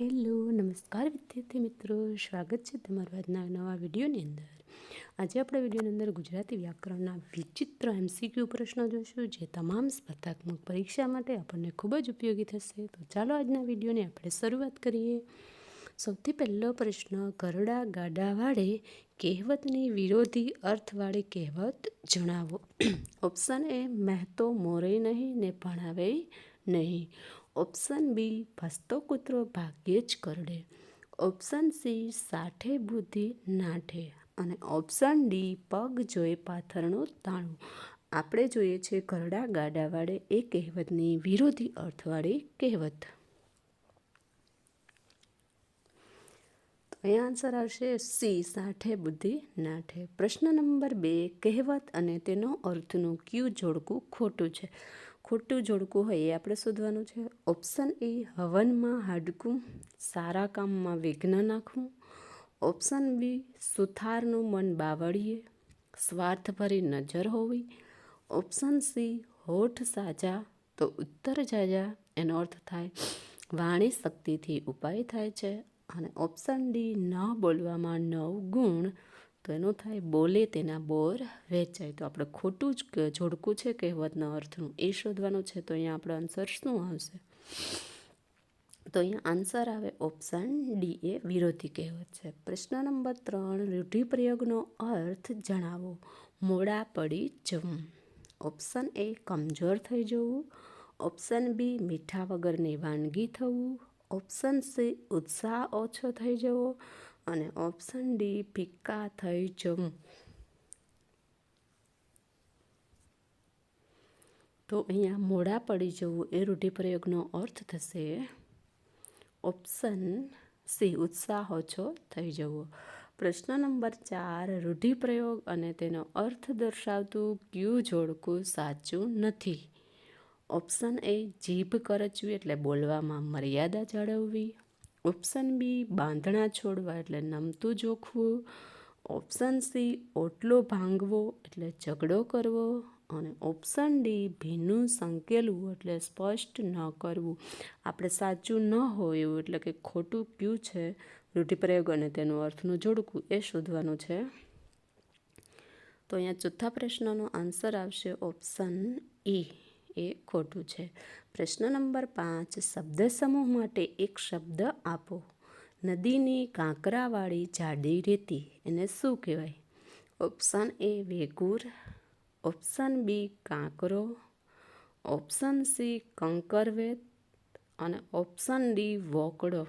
Hello, નમસ્કાર વિદ્યાર્થી મિત્રો. સ્વાગત છે તમારું આજના નવા વિડીયોની અંદર. આજે આપણે વિડીયોની અંદર ગુજરાતી વ્યાકરણના વિચિત્ર એમસીક્યુ પ્રશ્નો જોઈશું, જે તમામ સ્પર્ધાત્મક પરીક્ષા માટે આપણને ખૂબ જ ઉપયોગી થશે. તો ચાલો આજના વિડીયોની આપણે શરૂઆત કરીએ. સૌથી પહેલો પ્રશ્ન, કરડા ગાડાવાળે કહેવતની વિરોધી અર્થવાળી કહેવત જણાવો. ઓપ્શન એ મહેતો મોરે નહીં ને ભણાવે નહીં. ઓપ્શન બી ભસતો કૂતરો ભાગ્યે જ કરડે. ઓપ્શન સી સાઠે બુદ્ધિ નાઠે અને ઓપ્શન ડી પગ જોઈ પાથરનું તાણું. આપણે જોઈએ છે ઘરડા ગાડાવાળે એ કહેવતની વિરોધી અર્થવાળી કહેવત. અહીંયા આન્સર આવશે સી સાઠે બુદ્ધિ નાઠે. પ્રશ્ન નંબર બે કહેવત અને તેનો અર્થનું ક્યુ જોડકું ખોટું છે. ખોટું જોડકું હોય એ આપણે શોધવાનું છે. ઓપ્શન એ હવનમાં હાડકું, સારા કામમાં વિઘ્ન નાખવું. ઓપ્શન બી સુથારનું મન બાવળીએ, સ્વાર્થભરી નજર હોવી. ઓપ્શન સી હોઠ સાજા, તો ઉત્તર જાજા, એનો અર્થ થાય, વાણી શક્તિથી ઉપાય થાય છે. અને ઓપ્શન ડી ન બોલવામાં નવ ગુણ તો થાય, બોલે તેના બોર વેચાય. તો આપણે ખોટું જ જોડકું છે કહેવતના અર્થનું. એ શોધવાનું છે, તો અહીંયા આપણો આન્સર શું આવશે? તો અહીંયા આન્સર આવે ઓપ્શન ડી એ વિરોધી કહેવત છે. પ્રશ્ન નંબર ત્રણ, રૂઢિપ્રયોગનો અર્થ જણાવો. મોડા પડી જવું. ઓપ્શન એ કમજોર થઈ જવું. ઓપ્શન બી મીઠા વગરની વાનગી થવું. ઓપ્શન સી ઉત્સાહ ઓછો થઈ જવો. અને ઓપ્શન ડી ફિક્કા થઈ જવું. તો અહીંયા મોડા પડી જવું એ રૂઢિપ્રયોગનો અર્થ થશે. ઓપ્શન સી ઉત્સાહ ઓછો થઈ જવો. પ્રશ્ન નંબર ચાર, રૂઢિપ્રયોગ અને તેનો અર્થ દર્શાવતું ક્યુ જોડકું સાચું નથી. ઓપ્શન એ જીભ કરચવી એટલે બોલવામાં મર્યાદા જાળવવી. ઓપ્શન બી બાંધણા છોડવા એટલે નમતું જોખવું, ઓપ્શન સી ઓટલો ભાંગવો એટલે ઝઘડો કરવો અને ઓપ્શન ડી ભીનું સંકેલવું એટલે સ્પષ્ટ ન કરવું. આપણે સાચું ન હોય એવું એટલે કે ખોટું ક્યું છે? રૂઢિપ્રયોગ અને તેનું અર્થનું જોડકું એ શોધવાનું છે. તો અહીંયા ચોથા પ્રશ્નનો આન્સર આવશે ઓપ્શન ઈ. એ ખોટું છે. પ્રશ્ન નંબર પાંચ, શબ્દ સમૂહ માટે એક શબ્દ આપો. નદીની કાંકરાવાળી જાડી રેતી, એને શું કહેવાય? ઓપ્શન એ વેગુર, ઓપ્શન બી કાંકરો, ઓપ્શન સી કંકરવેત અને ઓપ્શન ડી વોકડો.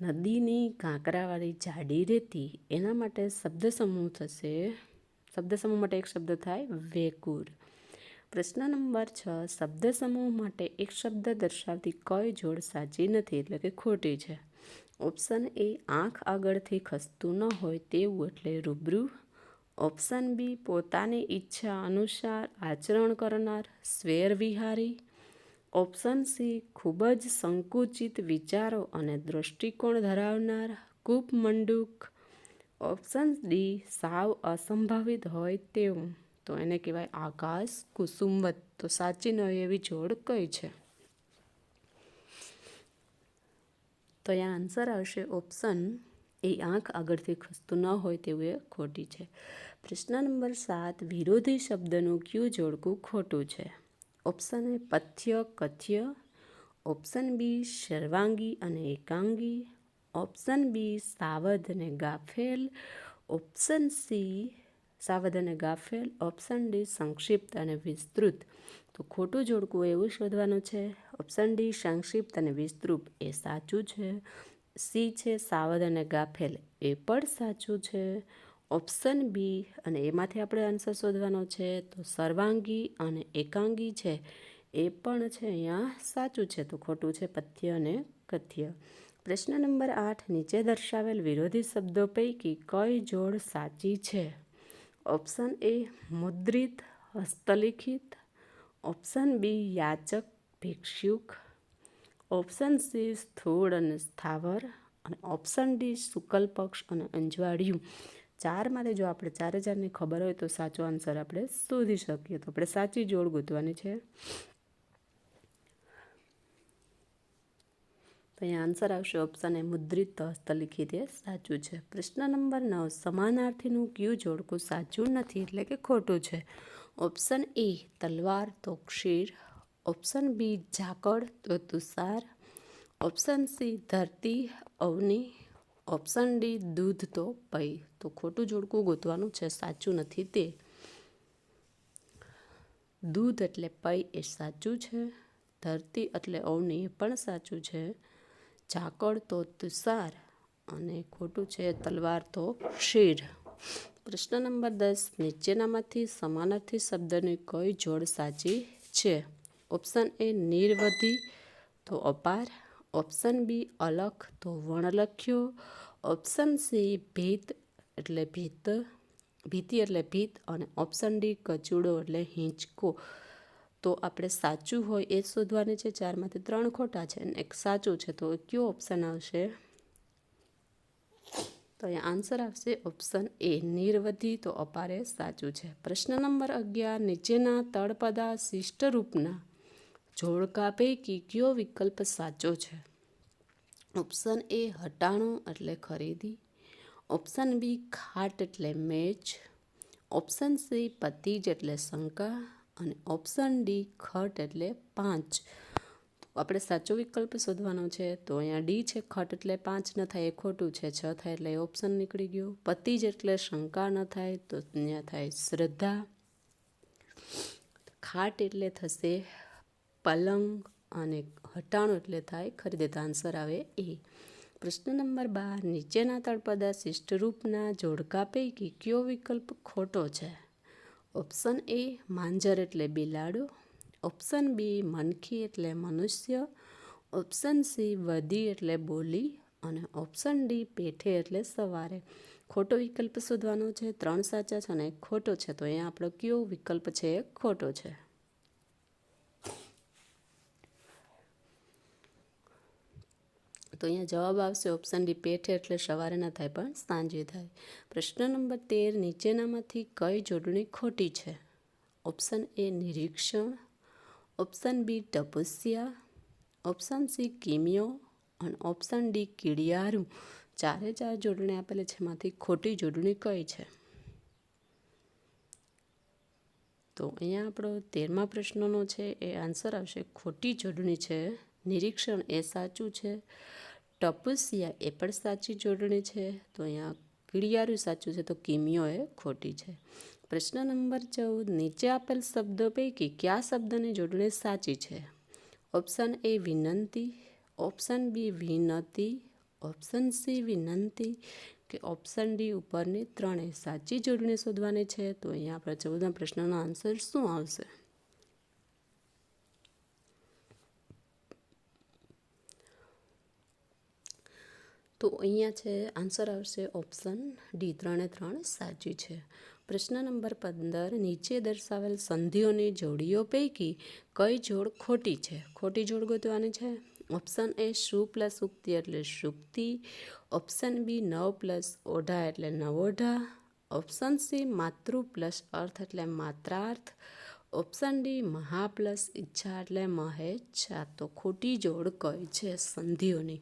નદીની કાંકરાવાળી જાડી રેતી, એના માટે શબ્દ સમૂહ થશે શબ્દ સમૂહ માટે એક શબ્દ થાય વેકુર. પ્રશ્ન નંબર છ શબ્દ સમૂહ માટે એક શબ્દ દર્શાવતી કઈ જોડ સાચી નથી એટલે કે ખોટી છે? ઓપ્શન એ, આંખ આગળથી ખસતું ન હોય તેવું એટલે રૂબરૂ. ઓપ્શન બી, પોતાની ઈચ્છા અનુસાર આચરણ કરનાર, સ્વેર વિહારી. ઓપ્શન સી, ખૂબ જ સંકુચિત વિચારો અને દૃષ્ટિકોણ ધરાવનાર, કૂપમંડુક. ઓપ્શન ડી સાવ અસંભવિત હોય તેવું. તો એને કહેવાય આકાશ કુસુમવત. તો સાચી ન એવી જોડ કઈ છે? તો અહીંયા આન્સર આવશે ઓપ્શન એ આંખ આગળથી ખસતું ન હોય તેવું એ ખોટી છે. પ્રશ્ન નંબર સાત, વિરોધી શબ્દનું ક્યુ જોડકું ખોટું છે? ઓપ્શન એ પથ્ય, કથ્ય. ઓપ્શન બી સર્વાંગી અને એકાંગી. ઓપ્શન બી સાવધ અને ગાફેલ ઓપ્શન સી સાવધ અને ગાફેલ ઓપ્શન ડી સંક્ષિપ્ત અને વિસ્તૃત. તો ખોટું જોડકું એવું શોધવાનું છે. ઓપ્શન ડી સંક્ષિપ્ત અને વિસ્તૃત. એ સાચું છે. સી છે સાવધ અને ગાફેલ એ પણ સાચું છે. ઓપ્શન બી અને એમાંથી આપણે આન્સર શોધવાનો છે, તો સર્વાંગી અને એકાંગી છે. એ પણ છે અહીંયા સાચું છે. તો ખોટું છે, પથ્ય અને કથ્ય. પ્રશ્ન નંબર આઠ, નીચે દર્શાવેલ વિરોધી શબ્દો પૈકી કઈ જોડ સાચી છે? ઓપ્શન એ, મુદ્રિત, હસ્તલિખિત. ઓપ્શન બી, યાચક, ભિક્ષુક. ઓપ્શન સી, સ્થૂળ અને સ્થાવર. અને ઓપ્શન ડી, શુકલ પક્ષ અને અંજવાળિયું ચારમાંથી જો આપણે ચારે ચારની ખબર હોય તો સાચો આન્સર આપણે શોધી શકીએ. તો આપણે સાચી જોડ ગોતવાની છે. તો અહીંયા આન્સર આવશે ઓપ્શન એ મુદ્રિત હસ્તલિખિત એ સાચું છે. પ્રશ્ન નંબર નવ, સમાનાર્થીનું ક્યુ જોડકું સાચું નથી એટલે કે ખોટું છે? ઓપ્શન એ, તલવાર તો ક્ષીર ઓપ્શન બી, ઝાકળ તો તુષાર. ઓપ્શન સી, ધરતી, અવની. ઓપ્શન ડી, દૂધ, તો પૈ તો ખોટું જોડકું ગોતવાનું છે, સાચું નથી તે. દૂધ એટલે પૈ એ સાચું છે, ધરતી એટલે અવની એ પણ સાચું છે. ઝાકળ તો તુષાર અને ખોટું છે તલવાર તો શીર પ્રશ્ન નંબર દસ, નીચેનામાંથી સમાનાર્થી શબ્દની કઈ જોડ સાચી છે? ઓપ્શન એ નિર્વધી તો અપાર, ઓપ્શન બી અલખ તો વણલખ્યો ઓપ્શન સી ભીત એટલે ભીત, ભીતિ એટલે ભીત અને ઓપ્શન ડી કચુડો એટલે હિંચકો. તો આપણે સાચું હોય એ શોધવાની છે. ચારમાંથી ત્રણ ખોટા છે અને એક સાચું છે. તો કયો ઓપ્શન આવશે? તો અહીંયા આન્સર આવશે ઓપ્શન એ નિર્વધી. તો અપારે સાચું છે. પ્રશ્ન નંબર અગિયાર, નીચેના તળપદા શિષ્ટ રૂપના જોડકા પૈકી કયો વિકલ્પ સાચો છે? ઓપ્શન એ હટાણું એટલે ખરીદી. ઓપ્શન બી ખાટ એટલે મેચ. ઓપ્શન સી પતિજ એટલે શંકા. અને ઓપ્શન ડી ખટ એટલે પાંચ. આપણે સાચો વિકલ્પ શોધવાનો છે તો અહીંયા ડી છે ખટ એટલે પાંચ, ન થાય એ ખોટું છે. છ થાય એટલે ઓપ્શન નીકળી ગયો. પતિજ એટલે શંકા ન થાય તો અહીંયા થાય શ્રદ્ધા. ખાટ એટલે થશે પલંગ અને હટાણું એટલે થાય ખરીદેતા આન્સર આવે એ. પ્રશ્ન નંબર બાર, નીચેના તળપદા શિષ્ટરૂપના જોડકા પૈકી કયો વિકલ્પ ખોટો છે? ઓપ્શન એ માંજર એટલે બિલાડો ઓપ્શન બી મનખી એટલે મનુષ્ય. ઓપ્શન સી વધી એટલે બોલી. અને ઓપ્શન ડી પેઠે એટલે સવારે. ખોટો વિકલ્પ શોધવાનો છે, ત્રણ સાચા છે અને એક ખોટો છે. તો અહીંયા આપણો કયો વિકલ્પ છે, એ ખોટો છે. તો અહીંયા જવાબ આવશે ઓપ્શન ડી પેઠે એટલે સવારે ના થાય, પણ સાંજે થાય. પ્રશ્ન નંબર તેર, નીચેનામાંથી કઈ જોડણી ખોટી છે? ઓપ્શન એ નિરીક્ષણ, ઓપ્શન બી તપસ્યા, ઓપ્શન સી કિમિયો, અને ઓપ્શન ડી કીડિયારું. ચારે ચાર જોડણી આપેલી છે, એમાંથી ખોટી જોડણી કઈ છે? તો અહીંયા આપણો તેરમા પ્રશ્નનો છે, એ આન્સર આવશે, ખોટી જોડણી છે, નિરીક્ષણ એ સાચું છે ટપુસિયા એ પણ સાચી જોડણી છે? તો અહીંયા કીડિયારું સાચું છે તો કિમિયો એ ખોટી છે. પ્રશ્ન નંબર ચૌદ, નીચે આપેલ શબ્દો પૈકી કયા શબ્દની જોડણી સાચી છે? ઓપ્શન એ વિનંતી, ઓપ્શન બી વિનતી, ઓપ્શન સી વિનંતી કે ઓપ્શન ડી ઉપરની ત્રણેય સાચી જોડણી શોધવાની છે? તો અહીંયા આપણા ચૌદના પ્રશ્નનો આન્સર શું આવશે? તો અહીંયા છે આન્સર આવશે ઓપ્શન ડી, ત્રણે ત્રણ, સાચી છે. પ્રશ્ન નંબર પંદર, નીચે દર્શાવેલ સંધિઓની જોડીઓ પૈકી કઈ જોડ ખોટી છે? ખોટી જોડ ગોતવાની છે? ઓપ્શન એ શુ પ્લસ ઉક્તિ એટલે સુક્તિ ઓપ્શન બી નવ પ્લસ ઓઢા એટલે નવોઢા. ઓપ્શન સી માતૃ પ્લસ અર્થ એટલે માત્રાર્થ. ઓપ્શન ડી મહા પ્લસ ઈચ્છા એટલે મહેચ્છા. તો ખોટી જોડ કઈ છે સંધિઓની?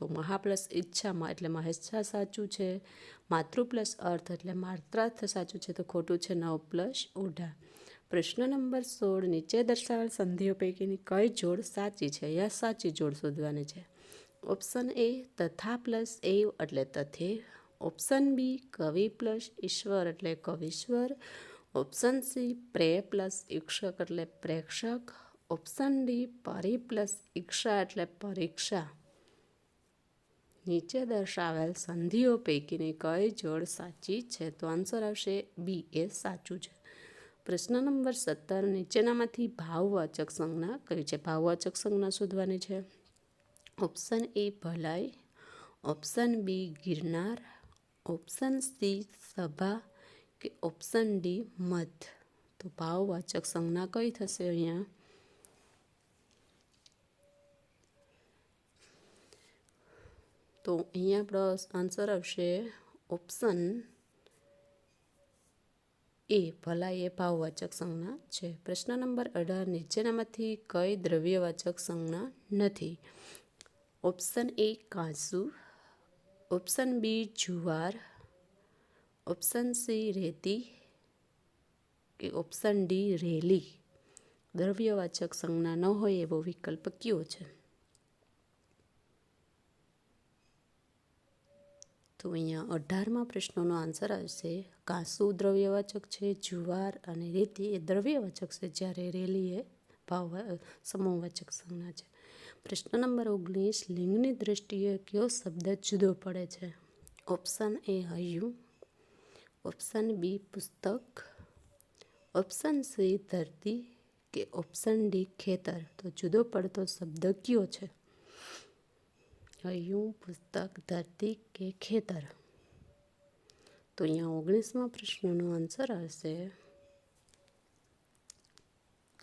તો મહા પ્લસ ઈચ્છામાં એટલે મહેચ્છા સાચું છે, માતૃ પ્લસ અર્થ એટલે માત્રાર્થ સાચું છે, તો ખોટું છે નવ પ્લસ ઓઢા પ્રશ્ન નંબર સોળ, નીચે દર્શાવેલ સંધિઓ પૈકીની કઈ જોડ સાચી છે? યા સાચી જોડ શોધવાની છે. ઓપ્શન એ તથા પ્લસ એ એટલે તથે. ઓપ્શન બી કવિ પ્લસ ઈશ્વર એટલે કવિશ્વર. ઓપ્શન સી પ્રે પ્લસ ઈક્ષક એટલે પ્રેક્ષક. ઓપ્શન ડી પરી પ્લસ ઈક્ષા એટલે પરીક્ષા. નીચે દર્શાવેલ સંધિઓ પૈકીની કઈ જોડ સાચી છે તો આન્સર આવશે બી એ સાચું છે. પ્રશ્ન નંબર સત્તર, નીચેનામાંથી ભાવવાચક સંજ્ઞા કઈ છે? ભાવવાચક સંજ્ઞા શોધવાની છે. ઓપ્શન એ ભલાઈ. Option B Girnar. Option C સભા. કે ઓપ્શન ડી મધ. તો ભાવવાચક સંજ્ઞા કઈ થશે અહીંયા? તો અહીંયા આપણો આન્સર આવશે ઓપ્શન એ ભલા એ ભાવવાચક સંજ્ઞા છે. પ્રશ્ન નંબર અઢાર, નીચેનામાંથી કઈ દ્રવ્યવાચક સંજ્ઞા નથી? ઓપ્શન એ કાંસુ ઓપ્શન બી જુવાર. ઓપ્શન સી રેતી. કે ઓપ્શન ડી રેલી. દ્રવ્યવાચક સંજ્ઞા ન હોય એવો વિકલ્પ કયો છે? તો અહીંયા અઢારમાં પ્રશ્નોનો આન્સર આવશે. કાંસુ દ્રવ્યવાચક છે, જુવાર અને રેતી એ દ્રવ્યવાચક છે, જ્યારે રેલી એ ભાવ સમૂહવાચક સંજ્ઞા છે. પ્રશ્ન નંબર ઓગણીસ, લિંગની દ્રષ્ટિએ કયો શબ્દ જુદો પડે છે? ઓપ્શન એ હૈયું, ઓપ્શન બી પુસ્તક, ઓપ્શન સી ધરતી કે ઓપ્શન ડી ખેતર. તો જુદો પડતો શબ્દ કયો છે? હૈયું પુસ્તક ધરતી કે ખેતર? તો અહીંયા ઓગણીસમાં પ્રશ્નનો આન્સર આવશે.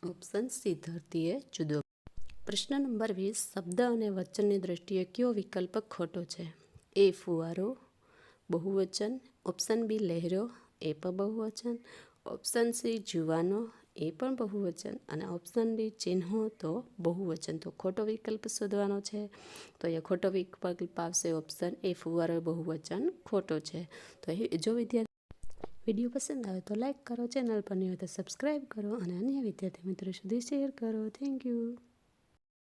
ઓપ્શન સી ધરતીએ જુદો. પ્રશ્ન નંબર વીસ, શબ્દ અને વચનની દ્રષ્ટિએ કયો વિકલ્પ ખોટો છે? એ, ફુવારો. બહુવચન. Option B લહેરો. એ પણ બહુવચન. Option C જુવાનો. એ પણ બહુવચન અને ઓપ્શન ડી ચિહ્નો તો બહુવચન. તો ખોટો વિકલ્પ શોધવાનો છે. તો એ ખોટો વિકલ્પ આવશે ઓપ્શન એ ફુવારો બહુવચન ખોટો છે. તો એ જો વિદ્યાર્થી વીડિયો પસંદ આવે તો લાઇક કરો ચેનલ પર નહીં હોય તો સબસ્ક્રાઈબ કરો અને અન્ય વિદ્યાર્થી મિત્રો સુધી શેર કરો. Thank you